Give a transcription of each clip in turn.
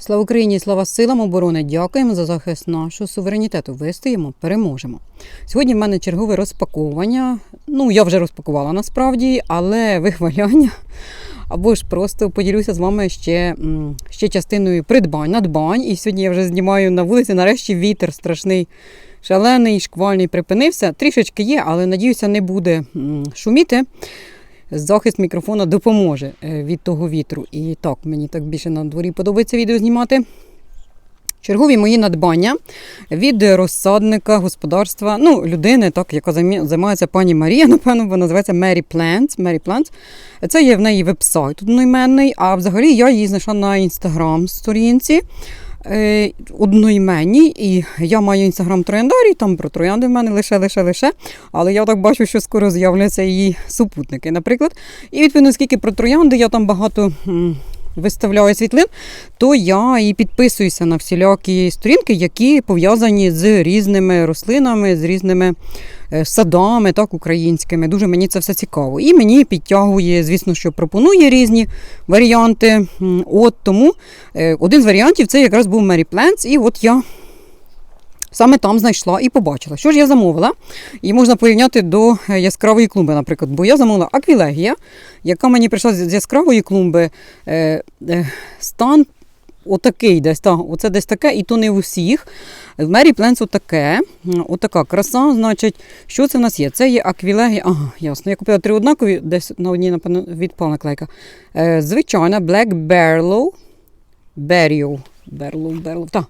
Слава Україні, слава силам оборони! Дякуємо за захист нашого суверенітету. Вистоїмо, переможемо. Сьогодні в мене чергове розпаковування. Ну, я вже розпакувала насправді, але вихваляння. Або ж просто поділюся з вами ще, ще частиною придбань, надбань. І сьогодні я вже знімаю на вулиці. Нарешті вітер страшний, шалений, шквальний припинився. Трішечки є, але надіюся, не буде шуміти захист мікрофона допоможе е, від того вітру. І так, мені так більше на дворі подобається відео знімати. Чергові мої надбання від розсадника господарства, ну, людини, так, яка займається пані Марія, напевно, вона називається Mary Plants. Mary Plants. Це є в неї веб-сайт одноіменний, а взагалі я її знайшла на інстаграм-сторінці е, одноіменній. І я маю інстаграм трояндарій, там про троянди в мене лише, лише, лише. Але я так бачу, що скоро з'являться її супутники, наприклад. І відповідно, скільки про троянди я там багато. Виставляю світлин, то я і підписуюся на всілякі сторінки, які пов'язані з різними рослинами, з різними е, садами, так, українськими. Дуже мені це все цікаво. І мені підтягує, звісно, що пропонує різні варіанти. От тому е, один з варіантів це якраз був Mary Plants, і от я саме там знайшла і побачила. Що ж я замовила? І можна порівняти до е, яскравої клумби, наприклад. Бо я замовила аквілегія, яка мені прийшла з яскравої клумби. Е, е, стан отакий десь. Та, оце десь таке, і то не у всіх. В Мері Пленс отаке. Отака краса, значить, що це в нас є? Це є аквілегія. Ага, ясно. Я купила три однакові, десь на одній, напевно, відпала наклейка. Звичайна Black Barlow. Беріо. Берлов, Так,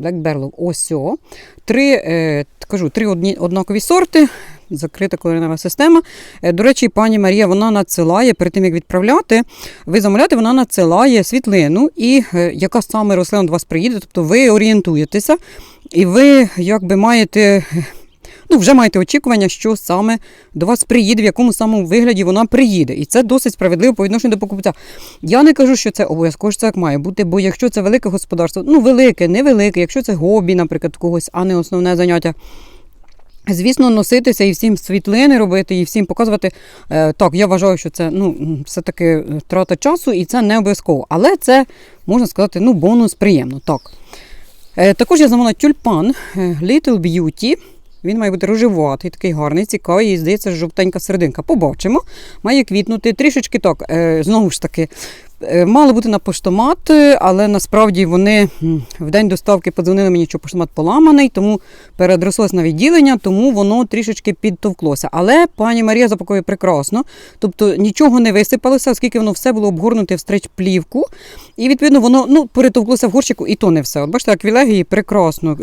Black Берлов. Ось о. Три, е, кажу, три одні, однакові сорти. Закрита коренева система. Е, До речі, пані Марія вона надсилає, перед тим як відправляти, ви замовляєте, вона надсилає світлину, і е, яка саме рослина до вас приїде. Тобто ви орієнтуєтеся, і ви якби маєте. Ну, вже маєте очікування, що саме до вас приїде, в якому самому вигляді вона приїде. І це досить справедливо по відношенню до покупця. Я не кажу, що це обов'язково що як має бути, бо якщо це велике господарство, ну велике, невелике, якщо це хобі, наприклад, когось, а не основне заняття. Звісно, носитися і всім світлини робити, і всім показувати. Е, так, я вважаю, що це ну, все-таки трата часу, і це не обов'язково. Але це, можна сказати, ну, бонус приємно. Так. Е, також я замовила тюльпан е, Little Beauty. Він має бути рожеватий, такий гарний, цікавий, і здається, жовтенька серединка. Побачимо. Має квітнути трішечки так, е, знову ж таки, е, мали бути на поштомат, е, але насправді вони в день доставки подзвонили мені, що поштомат поламаний, тому переадресувалось на відділення, тому воно трішечки підтовклося. Але пані Марія запакує прекрасно, тобто нічого не висипалося, оскільки воно все було обгорнуте в стреч-плівку. І відповідно воно ну, перетовклося в горщику, і то не все. От бачите, аквілегії прекрасно.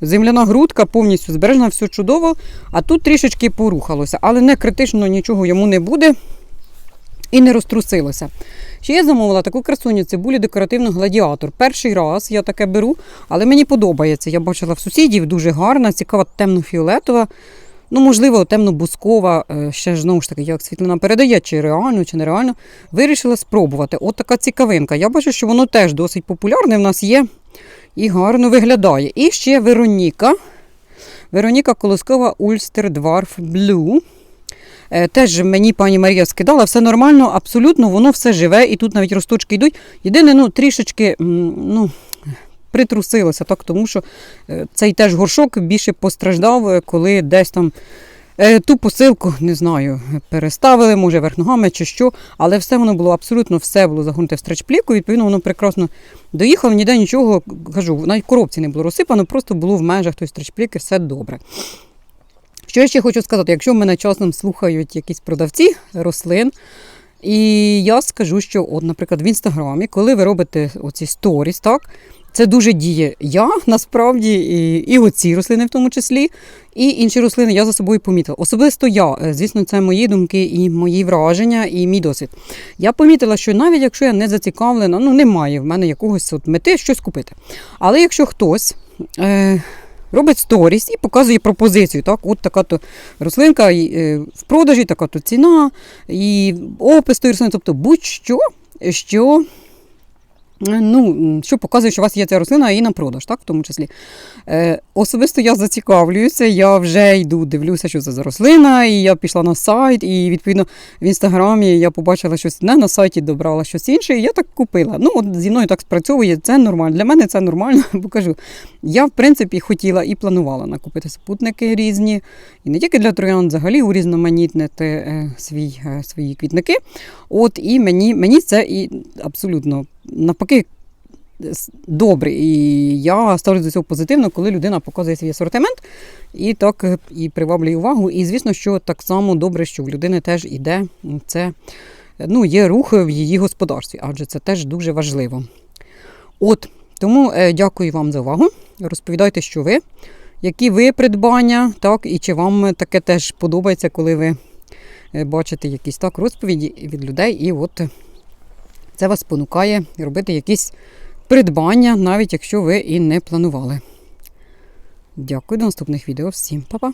Земляна грудка повністю збережена, все чудово, а тут трішечки порухалося, але не критично нічого йому не буде і не розтрусилося. Ще я замовила таку красуню цибулю декоративну гладіатор. Перший раз я таке беру, але мені подобається. Я бачила в сусідів дуже гарна, цікава, темно-фіолетова. Ну, можливо, темно-бускова, е, ще ж знову ж таки, як світлина передає, чи реально, чи нереально. Вирішила спробувати. От така цікавинка. Я бачу, що воно теж досить популярне в нас є і гарно виглядає. І ще Вероніка. Вероніка Колоскова Ульстер Dwarf Blue. Е, Теж мені пані Марія скидала, все нормально, абсолютно, воно все живе, і тут навіть росточки йдуть. Єдине, ну, трішечки ну, притрусилося, так, тому що е, цей теж горшок більше постраждав, е, коли десь там ту посилку, не знаю, переставили, може, верх ногами чи що, але все воно було абсолютно все було загорнуте в стречплівку, відповідно, воно прекрасно доїхало, ніде нічого, кажу, навіть коробці не було розсипано, просто було в межах тої стречплівки, все добре. Що я ще хочу сказати, якщо мене часом слухають якісь продавці рослин, і я скажу, що, от, наприклад, в інстаграмі, коли ви робите оці сторіс, так, це дуже діє. Я насправді і, і оці рослини в тому числі, і інші рослини я за собою помітила. Особисто я, е, звісно, це мої думки і мої враження, і мій досвід. Я помітила, що навіть якщо я не зацікавлена, ну немає в мене якогось от мети щось купити. Але якщо хтось. Е, Робить сторіс і показує пропозицію. Так, от така то рослинка е, в продажі, така то ціна, і опис тої рослини, тобто будь-що, що Ну, що показує, що у вас є ця рослина і на продаж, так, в тому числі. Е, особисто я зацікавлююся, я вже йду, дивлюся, що це за рослина, і я пішла на сайт, і відповідно в інстаграмі я побачила щось не на сайті, добрала щось інше, і я так купила. Ну, от зі мною так спрацьовує, це нормально. Для мене це нормально, бо кажу. Я, в принципі, хотіла і планувала накупити спутники різні, і не тільки для троян, взагалі урізноманітнити е, свій, е, свої квітники. От і мені, мені це і абсолютно навпаки добре. І я ставлю до цього позитивно, коли людина показує свій асортимент і так е, і приваблює увагу. І звісно, що так само добре, що в людини теж іде це. Ну, є рух в її господарстві, адже це теж дуже важливо. От, тому е, дякую вам за увагу. Розповідайте, що ви, які ви придбання, так, і чи вам таке теж подобається, коли ви е, бачите якісь так розповіді від людей, і от це вас спонукає робити якісь придбання, навіть якщо ви і не планували. Дякую, до наступних відео. Всім па-па!